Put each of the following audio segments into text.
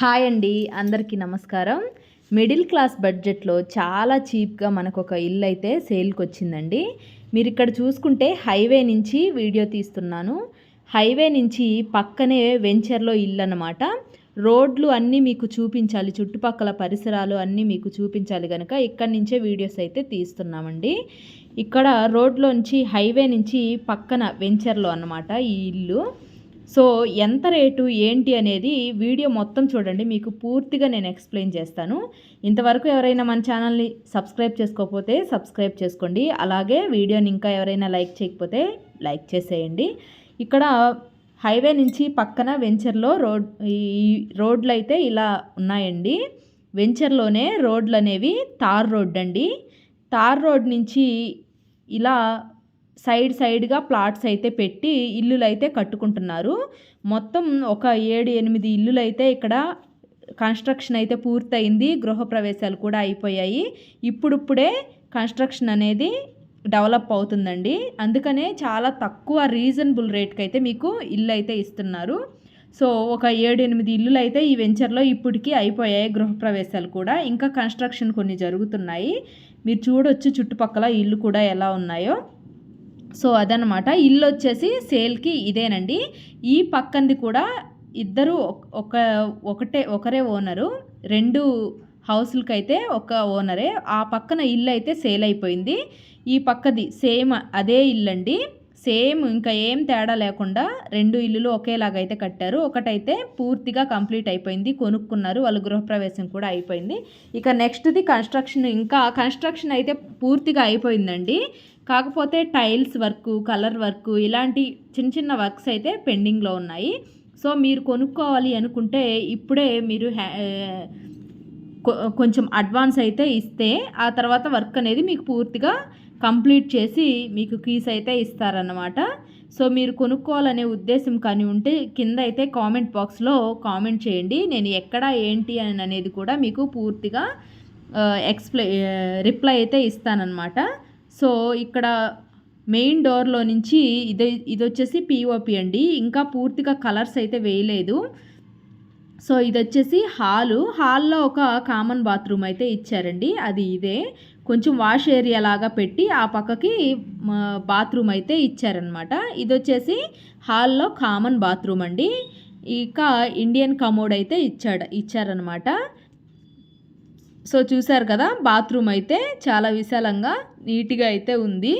Hi అండి అందరికీ నమస్కారం. మిడిల్ క్లాస్ బడ్జెట్లో చాలా చీప్గా మనకు ఒక ఇల్లు అయితే సేల్కి వచ్చిందండి మీరు ఇక్కడ చూసుకుంటే హైవే నుంచి వీడియో తీస్తున్నాను. హైవే నుంచి పక్కనే వెంచర్లో ఇల్లు అనమాట రోడ్లు అన్నీ మీకు చూపించాలి చుట్టుపక్కల పరిసరాలు అన్నీ మీకు చూపించాలి కనుక ఇక్కడి నుంచే వీడియోస్ అయితే తీస్తున్నామండి. ఇక్కడ రోడ్లోంచి హైవే నుంచి పక్కన వెంచర్లో అనమాట ఈ ఇల్లు. సో ఎంత రేటు ఏంటి అనేది వీడియో మొత్తం చూడండి. మీకు పూర్తిగా నేను ఎక్స్ప్లెయిన్ చేస్తాను. ఇంతవరకు ఎవరైనా మన ఛానల్ని సబ్స్క్రైబ్ చేసుకోకపోతే సబ్స్క్రైబ్ చేసుకోండి. అలాగే వీడియోని ఇంకా ఎవరైనా లైక్ చేయకపోతే లైక్ చేసేయండి. ఇక్కడ హైవే నుంచి పక్కన వెంచర్లో రోడ్ ఈ రోడ్లు అయితే ఇలా ఉన్నాయండి. వెంచర్లోనే రోడ్లు అనేవి తార్ రోడ్ అండి తార్ రోడ్ నుంచి ఇలా సైడ్ సైడ్గా ప్లాట్స్ అయితే పెట్టి ఇల్లులు అయితే కట్టుకుంటున్నారు. మొత్తం ఒక ఏడు ఎనిమిది ఇల్లులు అయితే ఇక్కడ కన్స్ట్రక్షన్ అయితే పూర్తయింది. గృహప్రవేశాలు కూడా అయిపోయాయి. ఇప్పుడిప్పుడే కన్స్ట్రక్షన్ అనేది డెవలప్ అవుతుందండి. అందుకనే చాలా తక్కువ రీజనబుల్ రేట్కి అయితే మీకు ఇల్లు అయితే ఇస్తున్నారు. సో ఒక ఏడు ఎనిమిది ఇల్లులు అయితే ఈ వెంచర్లో ఇప్పటికీ అయిపోయాయి గృహప్రవేశాలు కూడా. ఇంకా కన్స్ట్రక్షన్ కొన్ని జరుగుతున్నాయి. మీరు చూడొచ్చు చుట్టుపక్కల ఇల్లు కూడా ఎలా ఉన్నాయో. సో అదనమాట ఇల్లు వచ్చేసి సేల్కి ఇదేనండి. ఈ పక్కంది కూడా ఇద్దరు ఒక ఒకటే ఒకరే ఓనరు. రెండు హౌస్లకి అయితే ఒక ఓనరే. ఆ పక్కన ఇల్లు అయితే సేల్ అయిపోయింది ఈ పక్కది సేమ్ అదే ఇల్లు అండి సేమ్ ఇంకా ఏం తేడా లేకుండా రెండు ఇల్లులు ఒకేలాగా అయితే కట్టారు. ఒకటైతే పూర్తిగా కంప్లీట్ అయిపోయింది. కొనుక్కున్నారు. వాళ్ళు గృహప్రవేశం కూడా అయిపోయింది. ఇక నెక్స్ట్ది కన్స్ట్రక్షన్. ఇంకా కన్స్ట్రక్షన్ అయితే పూర్తిగా అయిపోయిందండి. కాకపోతే టైల్స్ వర్క్ కలర్ వర్క్ ఇలాంటి చిన్న చిన్న వర్క్స్ అయితే పెండింగ్లో ఉన్నాయి. సో మీరు కొనుక్కోవాలి అనుకుంటే ఇప్పుడే మీరు కొంచెం అడ్వాన్స్ అయితే ఇస్తే ఆ తర్వాత వర్క్ అనేది మీకు పూర్తిగా కంప్లీట్ చేసి మీకు కీస్ అయితే ఇస్తారన్నమాట. సో మీరు కొనుక్కోవాలనే ఉద్దేశం కానీ ఉంటే కింద అయితే కామెంట్ బాక్స్లో కామెంట్ చేయండి. నేను ఎక్కడ ఏంటి అని అనేది కూడా మీకు పూర్తిగా ఎక్స్ప్లె రిప్లై అయితే ఇస్తానన్నమాట. సో ఇక్కడ మెయిన్ డోర్లో నుంచి ఇది ఇది వచ్చేసి పిఓపి అండి. ఇంకా పూర్తిగా కలర్స్ అయితే వేయలేదు. సో ఇది వచ్చేసి హాలు. హాల్లో ఒక కామన్ బాత్రూమ్ అయితే ఇచ్చారండి. అది ఇదే. కొంచెం వాష్ ఏరియా లాగా పెట్టి ఆ పక్కకి బాత్రూమ్ అయితే ఇచ్చారనమాట ఇది వచ్చేసి హాల్లో కామన్ బాత్రూమ్ అండి. ఇక ఇండియన్ కమోడ్ అయితే ఇచ్చాడు ఇచ్చారనమాట సో చూసారు కదా బాత్రూమ్ అయితే చాలా విశాలంగా నీట్గా అయితే ఉంది.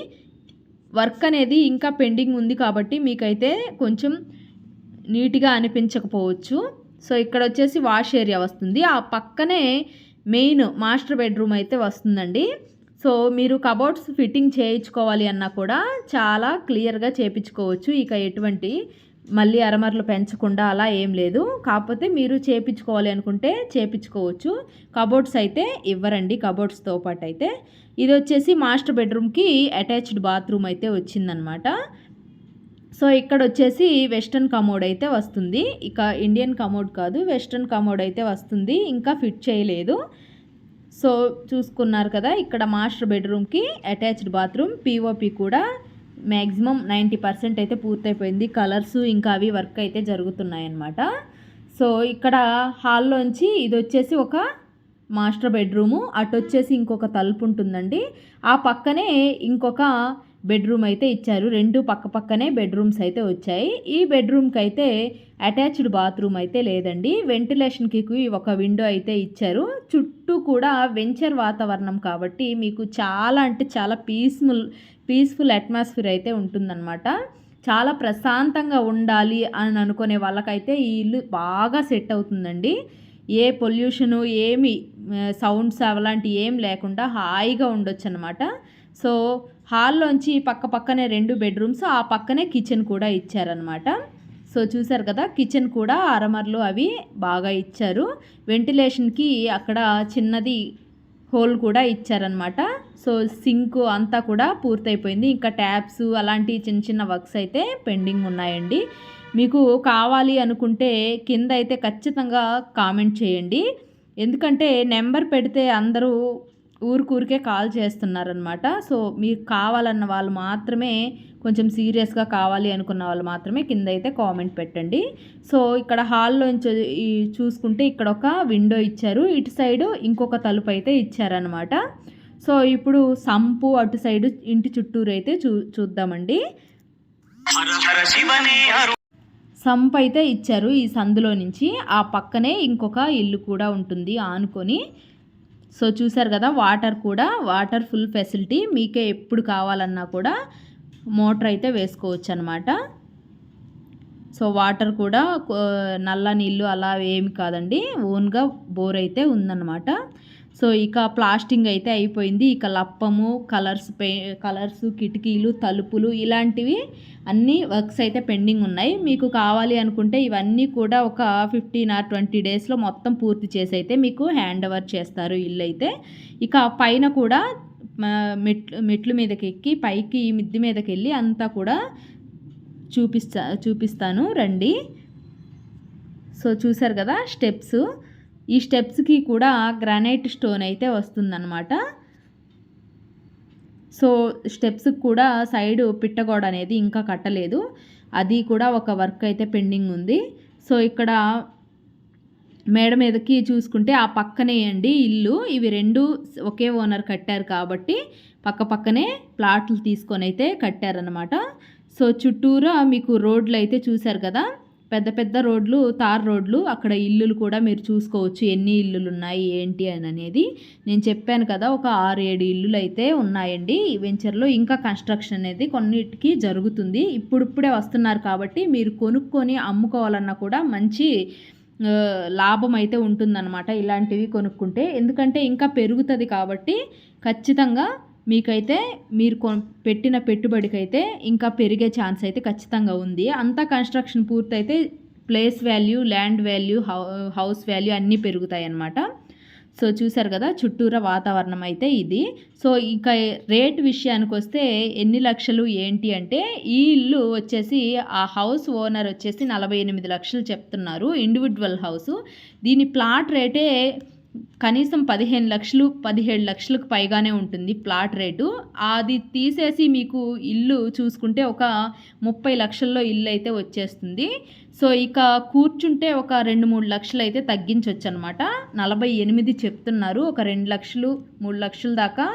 వర్క్ అనేది ఇంకా పెండింగ్ ఉంది కాబట్టి మీకైతే కొంచెం నీట్గా అనిపించకపోవచ్చు. సో ఇక్కడ వచ్చేసి వాష్ ఏరియా వస్తుంది. ఆ పక్కనే మెయిన్ మాస్టర్ బెడ్రూమ్ అయితే వస్తుందండి. సో మీరు కబోర్డ్స్ ఫిట్టింగ్ చేయించుకోవాలి అన్నా కూడా చాలా క్లియర్గా చేయించుకోవచ్చు ఇక ఎటువంటి మళ్ళీ అరమరలు పెంచకుండా అలా ఏం లేదు. కాకపోతే మీరు చేపించుకోవాలి అనుకుంటే చేపించుకోవచ్చు. కబోర్డ్స్ అయితే ఇవ్వరండి కబోర్డ్స్తో పాటు అయితే. ఇది వచ్చేసి మాస్టర్ బెడ్రూమ్కి అటాచ్డ్ బాత్రూమ్ అయితే వచ్చిందనమాట. సో ఇక్కడ వచ్చేసి వెస్ట్రన్ కమోడ్ అయితే వస్తుంది. ఇక ఇండియన్ కమోడ్ కాదు వెస్ట్రన్ కమోడ్ అయితే వస్తుంది. ఇంకా ఫిట్ చేయలేదు. సో చూసుకున్నారు కదా ఇక్కడ మాస్టర్ బెడ్రూమ్కి అటాచ్డ్ బాత్రూమ్ పీఓపి కూడా మ్యాక్సిమం నైంటీ పర్సెంట్ అయితే పూర్తయిపోయింది. కలర్స్ ఇంకా అవి వర్క్ అయితే జరుగుతున్నాయన్నమాట. సో ఇక్కడ హాల్లోంచి ఇది వచ్చేసి ఒక మాస్టర్ బెడ్రూము అటు వచ్చేసి ఇంకొక తలుపు ఉంటుందండి. ఆ పక్కనే ఇంకొక బెడ్రూమ్ అయితే ఇచ్చారు. రెండు పక్క పక్కనే బెడ్రూమ్స్ అయితే వచ్చాయి. ఈ బెడ్రూమ్కి అయితే అటాచ్డ్ బాత్రూమ్ అయితే లేదండి. వెంటిలేషన్కి ఒక విండో అయితే ఇచ్చారు. చుట్టూ కూడా వెంచర్ వాతావరణం కాబట్టి మీకు చాలా అంటే చాలా పీస్ఫుల్ పీస్ఫుల్ అట్మాస్ఫియర్ అయితే ఉంటుందన్నమాట. చాలా ప్రశాంతంగా ఉండాలి అని అనుకునే వాళ్ళకైతే ఈ ఇల్లు బాగా సెట్ అవుతుందండి. ఏ పొల్యూషను ఏమి సౌండ్స్ అలాంటి ఏం లేకుండా హాయిగా ఉండొచ్చు అనమాట సో హాల్లోంచి పక్క పక్కనే రెండు బెడ్రూమ్స్ ఆ పక్కనే కిచెన్ కూడా ఇచ్చారనమాట సో చూసారు కదా కిచెన్ కూడా అరమర్లు అవి బాగా ఇచ్చారు. వెంటిలేషన్కి అక్కడ చిన్నది హోల్ కూడా ఇచ్చారనమాట సో సింక్ అంతా కూడా పూర్తయిపోయింది. ఇంకా ట్యాప్స్ అలాంటి చిన్న చిన్న వర్క్స్ అయితే పెండింగ్ ఉన్నాయండి. మీకు కావాలి అనుకుంటే కింద అయితే ఖచ్చితంగా కామెంట్ చేయండి. ఎందుకంటే నెంబర్ పెడితే అందరూ ఊరికూరికే కాల్ చేస్తున్నారనమాట సో మీకు కావాలన్న వాళ్ళు మాత్రమే కొంచెం సీరియస్గా కావాలి అనుకున్న వాళ్ళు మాత్రమే కింద అయితే కామెంట్ పెట్టండి. సో ఇక్కడ హాల్లోంచి చూసుకుంటే ఇక్కడ ఒక విండో ఇచ్చారు. ఇటు సైడ్ ఇంకొక తలుపు అయితే ఇచ్చారనమాట సో ఇప్పుడు సంపు అటు సైడ్ ఇంటి చుట్టూరు అయితే చూ చూద్దామండి. సంప్ అయితే ఇచ్చారు ఈ సందులో నుంచి. ఆ పక్కనే ఇంకొక ఇల్లు కూడా ఉంటుంది ఆనుకొని. సో చూసారు కదా వాటర్ కూడా వాటర్ ఫుల్ ఫెసిలిటీ. మీకే ఎప్పుడు కావాలన్నా కూడా మోటార్ అయితే వేసుకోవచ్చు అనమాట సో వాటర్ కూడా నల్ల నీళ్ళు అలా ఏమి కాదండి. ఓన్గా బోర్ అయితే ఉందన్నమాట. సో ఇక ప్లాస్టింగ్ అయితే అయిపోయింది. ఇక లప్పము కలర్స్ పే కలర్స్ కిటికీలు తలుపులు ఇలాంటివి అన్నీ వర్క్స్ అయితే పెండింగ్ ఉన్నాయి. మీకు కావాలి అనుకుంటే ఇవన్నీ కూడా ఒక ఫిఫ్టీన్ ఆర్ ట్వంటీ డేస్లో మొత్తం పూర్తి చేసి అయితే మీకు హ్యాండ్ ఓవర్ చేస్తారు ఇల్లు అయితే. ఇక పైన కూడా మెట్లు మెట్లు మీదకి ఎక్కి పైకి మిద్ది మీదకి వెళ్ళి అంతా కూడా చూపిస్తా చూపిస్తాను. రండి. సో చూసారు కదా స్టెప్స్. ఈ స్టెప్స్కి కూడా గ్రానైట్ స్టోన్ అయితే వస్తుందన్నమాట. సో స్టెప్స్కి కూడా సైడ్ పిట్టగోడ అనేది ఇంకా కట్టలేదు. అది కూడా ఒక వర్క్ అయితే పెండింగ్ ఉంది. సో ఇక్కడ మేడ మీదకి చూసుకుంటే ఆ పక్కనే అండి ఇల్లు. ఇవి రెండు ఒకే ఓనర్ కట్టారు కాబట్టి పక్క పక్కనే ప్లాట్లు తీసుకొని అయితే కట్టారనమాట సో చుట్టూరా మీకు రోడ్లు అయితే చూశారు కదా? పెద్ద పెద్ద రోడ్లు తార్ రోడ్లు అక్కడ ఇల్లులు కూడా మీరు చూసుకోవచ్చు. ఎన్ని ఇల్లులు ఉన్నాయి ఏంటి అని అనేది. నేను చెప్పాను కదా ఒక ఆరు ఏడు ఇల్లులు అయితే ఉన్నాయండి. ఈ వెంచర్లో ఇంకా కన్స్ట్రక్షన్ అనేది కొన్నిటికి జరుగుతుంది. ఇప్పుడిప్పుడే వస్తున్నారు కాబట్టి మీరు కొనుక్కొని అమ్ముకోవాలన్నా కూడా మంచి లాభం అయితే ఉంటుందన్నమాట ఇలాంటివి కొనుక్కుంటే. ఎందుకంటే ఇంకా పెరుగుతుంది కాబట్టి ఖచ్చితంగా మీకైతే మీరు కొ పెట్టిన పెట్టుబడికైతే ఇంకా పెరిగే ఛాన్స్ అయితే ఖచ్చితంగా ఉంది. అంతా కన్స్ట్రక్షన్ పూర్తయితే place value land value house value అన్నీ పెరుగుతాయి అన్నమాట సో చూసారు కదా చుట్టూరా వాతావరణం అయితే ఇది. సో ఇంకా రేట్ విషయానికి వస్తే ఎన్ని లక్షలు ఏంటి అంటే ఈ ఇల్లు వచ్చేసి ఆ హౌస్ ఓనర్ వచ్చేసి నలభై ఎనిమిది లక్షలు చెప్తున్నారు ఇండివిజువల్ హౌస్. దీని ప్లాట్ రేటే కనీసం పదిహేను లక్షలు పదిహేడు లక్షలకు పైగానే ఉంటుంది ప్లాట్ రేటు. అది తీసేసి మీకు ఇల్లు చూసుకుంటే ఒక ముప్పై లక్షల్లో ఇల్లు అయితే వచ్చేస్తుంది. సో ఇక కూర్చుంటే ఒక రెండు మూడు లక్షలు అయితే తగ్గించవచ్చు అనమాట నలభై ఎనిమిది చెప్తున్నారు. ఒక రెండు లక్షలు మూడు లక్షల దాకా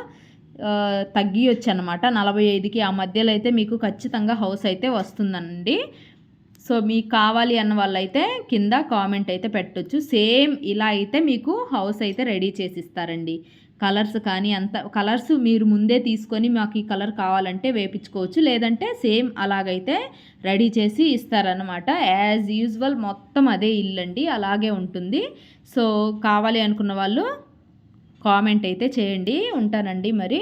తగ్గియొచ్చు అనమాట నలభై ఐదుకి ఆ మధ్యలో అయితే మీకు ఖచ్చితంగా హౌస్ అయితే వస్తుందండి. సో మీకు కావాలి అన్న వాళ్ళైతే కింద కామెంట్ అయితే పెట్టొచ్చు. సేమ్ ఇలా అయితే మీకు హౌస్ అయితే రెడీ చేసి ఇస్తారండి కలర్స్ కానీ అంత కలర్స్ మీరు ముందే తీసుకొని మాకు ఈ కలర్ కావాలంటే వేపించుకోవచ్చు. లేదంటే సేమ్ అలాగైతే రెడీ చేసి ఇస్తారనమాట యాజ్ యూజువల్ మొత్తం అదే ఇల్లండి అలాగే ఉంటుంది. సో కావాలి అనుకున్న వాళ్ళు కామెంట్ అయితే చేయండి ఉంటానండి మరి.